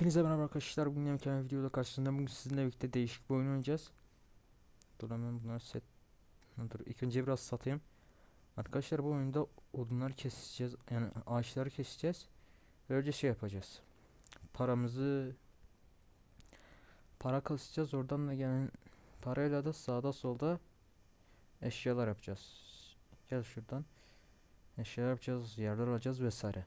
Hepinize merhaba arkadaşlar. Bugün yeni videoda karşınızda bugün sizinle birlikte değişik bir oyun oynayacağız. Dur hemen bunları set. Dur ilk önce biraz satayım. Arkadaşlar bu oyunda odunları keseceğiz. Yani ağaçları keseceğiz. Böylece şey yapacağız. Paramızı para kasacağız. Oradan da gelen parayla da sağda solda eşyalar yapacağız. Gel şuradan. Eşyalar yapacağız, yerler alacağız vesaire.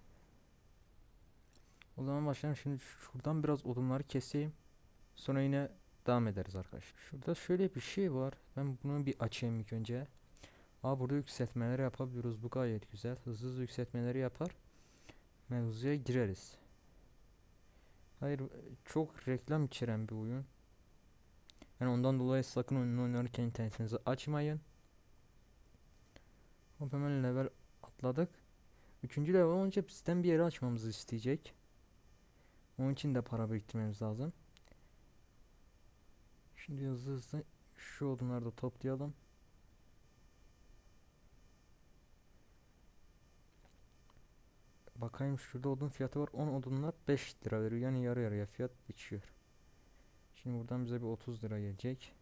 O zaman başlayalım. Şimdi şuradan biraz odunları keseyim. Sonra yine devam ederiz arkadaşlar. Şurada şöyle bir şey var. Ben bunu bir açayım ilk önce. Aa burada yükseltmeleri yapabiliyoruz. Bu gayet güzel. Hızlı hızlı yükseltmeleri yapar. Mevzuya gireriz. Hayır çok reklam içeren bir oyun. Yani ondan dolayı sakın oyunu oynarken internetinizi açmayın. Hop hemen level atladık. Üçüncü level olunca bizden bir yeri açmamızı isteyecek. Onun için de para biriktirmemiz lazım. Şimdi hızlı hızlı şu odunları da toplayalım. Bakayım şurada odun fiyatı var. 10 odunlar 5 lira veriyor. Yani yarı yarıya fiyat biçiyor. Şimdi buradan bize bir 30 lira gelecek.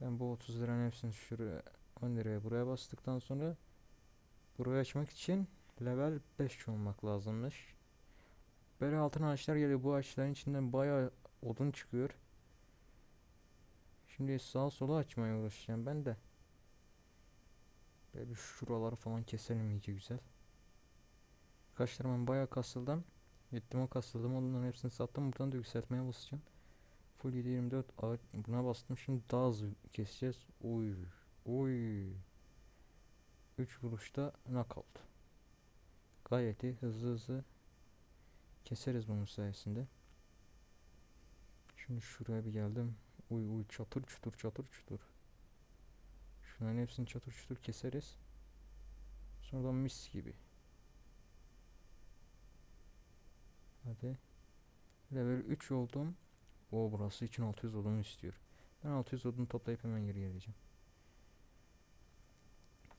Ben bu 30 liranın hepsini şuraya 10 liraya buraya bastıktan sonra burayı açmak için level 5 olmak lazımmış. Böyle altın ağaçlar geliyor. Bu ağaçların içinden bayağı odun çıkıyor. Şimdi sağa sola açmaya uğraşacağım ben de. Böyle bir şuraları falan keselim iyice güzel. Ben bayağı kasıldım. Gittim o kasıldım onların hepsini sattım. Buradan da yükseltmeye basacağım. Full 724 ağaç buna bastım. Şimdi daha hızlı keseceğiz. Oy. Oy. 3 vuruşta knockout. Gayet iyi. Hızlı hızlı Keseriz bunun sayesinde. Şimdi şuraya bir geldim. Uy uy çatır çutur çatır çutur. Şunların hepsini çatır çutur keseriz. Sonradan mis gibi. Hadi. Level 3 oldum. O burası için 600 odun istiyor. Ben 600 odun toplayıp hemen geri geleceğim.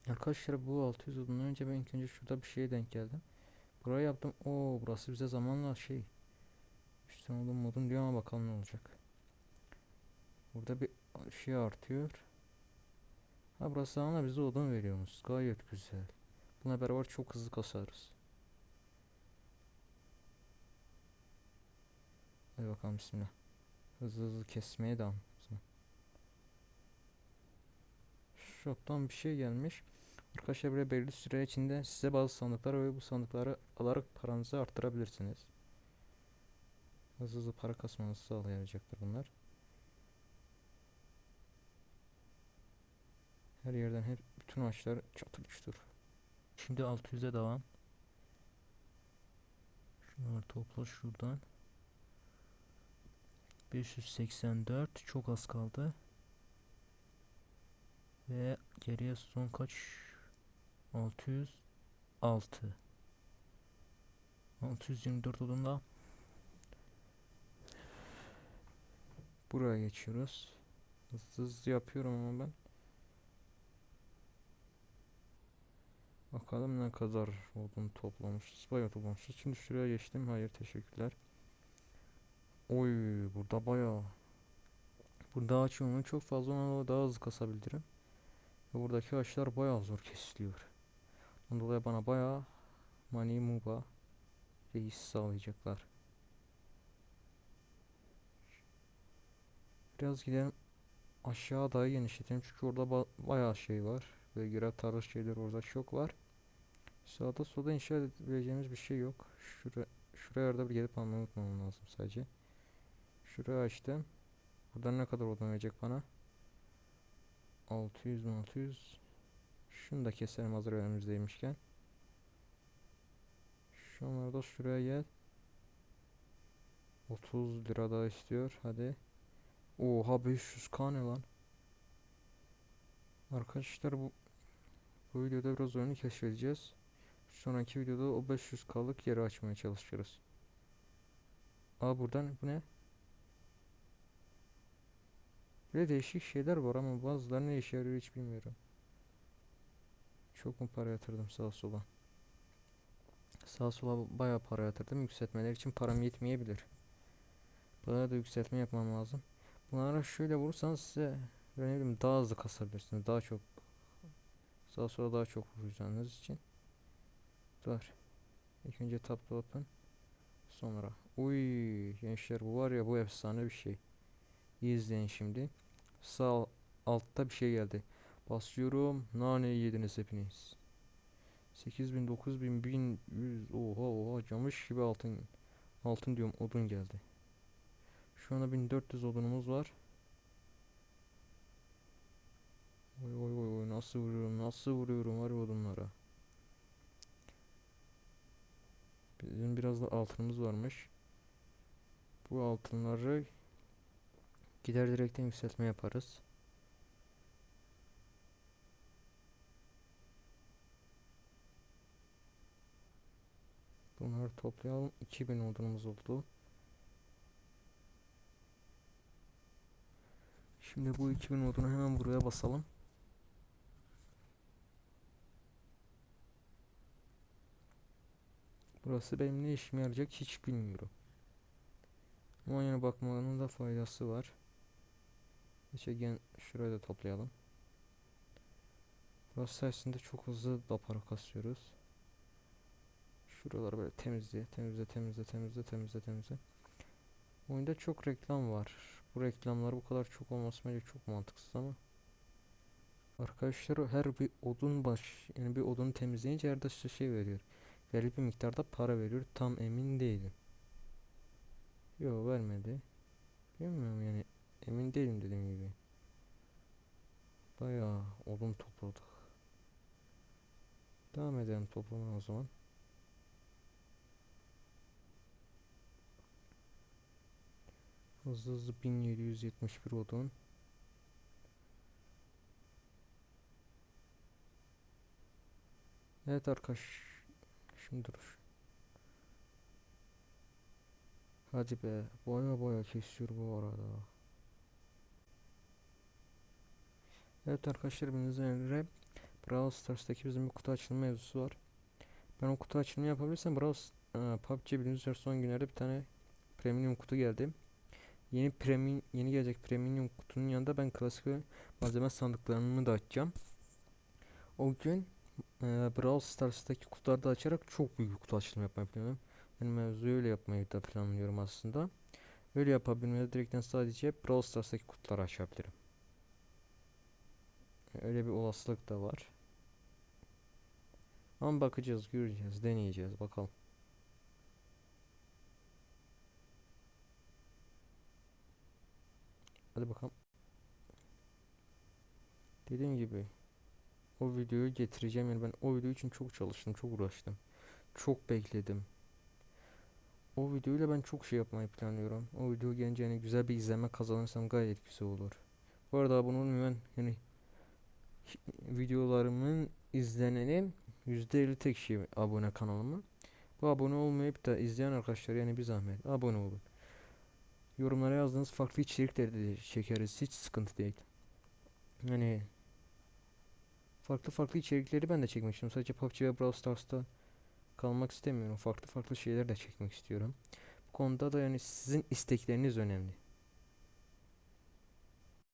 Arkadaşlar bu 600 odundan önce ben ilk önce şurada bir şeye denk geldim. Buraya yaptım. Oo burası bize zamanla şey. İşte odun modun diyor ama bakalım ne olacak. Burada bir şey artıyor. Ha burası zamanla bize odun veriyormuş. Gayet güzel. Buna beraber çok hızlı kasarız. Hadi bakalım bismillah. Hızlı hızlı kesmeye devam. Shop'tan bir şey gelmiş. Arkadaşlar buraya belirli süre içinde size bazı sandıklar ve bu sandıkları alarak paranızı arttırabilirsiniz. Hızlı hızlı para kasmanızı sağlayacaktır bunlar. Her yerden her bütün ağaçlar çatır çutur. Şimdi 600'e devam. Şunları topla şuradan. 584 çok az kaldı. Ve geriye son kaç 606 624 odunda buraya geçiyoruz. Hızlı hızlı yapıyorum ama ben. Bakalım ne kadar odun toplamışız. Bayağı toplamışız. Şimdi şuraya geçtim. Hayır teşekkürler. Oy burada bayağı. Burada ağaç çok fazla ona daha hızlı kasabilirim buradaki ağaçlar bayağı zor kesiliyor dolayı bana bayağı money muba reis sağlayacaklar. Biraz gidelim aşağı daha genişletelim çünkü orada ba bayağı şey var. Ve görev tarzı şeyler orada çok var. Sağda solda inşa edebileceğimiz bir şey yok. Şuraya, şuraya arada bir gelip almayı lazım sadece. Şurayı açtım. Buradan ne kadar odun verecek bana? 600 600 şunu da keselim hazır önümüzdeymişken. Şunları da şuraya gel. 30 lira daha istiyor. Hadi. Oha 500k ne lan? Arkadaşlar bu bu videoda biraz oyunu keşfedeceğiz. Sonraki videoda o 500k'lık yeri açmaya çalışırız. Aa buradan bu ne? Böyle değişik şeyler var ama bazıları ne işe yarıyor hiç bilmiyorum. Çok mu para yatırdım sağa sola? Sağa sola bayağı para yatırdım. Yükseltmeler için param yetmeyebilir. Bunlara da yükseltme yapmam lazım. Bunlara şöyle vurursanız size ne bileyim daha hızlı kasabilirsiniz. Daha çok sağa sola daha çok vuracağınız için. Dur. İlk önce tap open. Sonra. Uy gençler bu var ya bu efsane bir şey. İyi izleyin şimdi. Sağ altta bir şey geldi. Basıyorum. Naneyi yediniz hepiniz. 8000 9000 1100 oha oha camış gibi altın altın diyorum odun geldi. Şu anda 1400 odunumuz var. Oy oy oy oy nasıl vuruyorum nasıl vuruyorum var odunlara. Bizim biraz da altınımız varmış. Bu altınları gider direkten yükseltme yaparız. Bunları toplayalım. 2000 odunumuz oldu. Şimdi bu 2000 odunu hemen buraya basalım. Burası benim ne işime yarayacak hiç bilmiyorum. Ama yine bakmanın da faydası var. İşte gen şurayı da toplayalım. Burası sayesinde çok hızlı da para kasıyoruz. Şuraları böyle temizle, temizle, temizle, temizle, temizle, temizle. Oyunda çok reklam var. Bu reklamlar bu kadar çok olması bence çok mantıksız ama. Arkadaşlar her bir odun baş yani bir odunu temizleyince her size şey veriyor. Belli bir miktarda para veriyor. Tam emin değilim. Yo vermedi. Bilmiyorum yani emin değilim dediğim gibi. Bayağı odun topladık. Devam edelim toplamaya o zaman. Hızlı hızlı 1771 odun. Evet arkadaş. Şimdi dur. Hadi be. Boya boya kesiyor bu arada. Evet arkadaşlar bildiğiniz üzere Brawl Stars'taki bizim bir kutu açılma mevzusu var. Ben o kutu açılımı yapabilirsem Brawl e, PUBG bildiğiniz üzere son günlerde bir tane premium kutu geldi. Yeni premium yeni gelecek premium kutunun yanında ben klasik malzeme sandıklarımı da açacağım. O gün e, Brawl Stars'taki kutuları da açarak çok büyük kutu açılımı yapmayı planlıyorum. Yani mevzuyu öyle yapmayı da planlıyorum aslında. Öyle yapabilmede direkten sadece Brawl Stars'taki kutuları açabilirim. Öyle bir olasılık da var. Ama bakacağız, göreceğiz, deneyeceğiz bakalım. Hadi bakalım. Dediğim gibi o videoyu getireceğim yani ben o video için çok çalıştım, çok uğraştım. Çok bekledim. O videoyla ben çok şey yapmayı planlıyorum. O video gelince yani güzel bir izleme kazanırsam gayet güzel olur. Bu arada abone olmayan yani videolarımın izleneni %50 tek kişi abone kanalıma. Bu abone olmayıp da izleyen arkadaşlar yani bir zahmet abone olun. Yorumlara yazdığınız farklı içerikleri de çekeriz. Hiç sıkıntı değil. Yani farklı farklı içerikleri ben de çekmek. Sadece PUBG ve Brawl Stars'ta kalmak istemiyorum. Farklı farklı şeyler de çekmek istiyorum. Bu konuda da yani sizin istekleriniz önemli.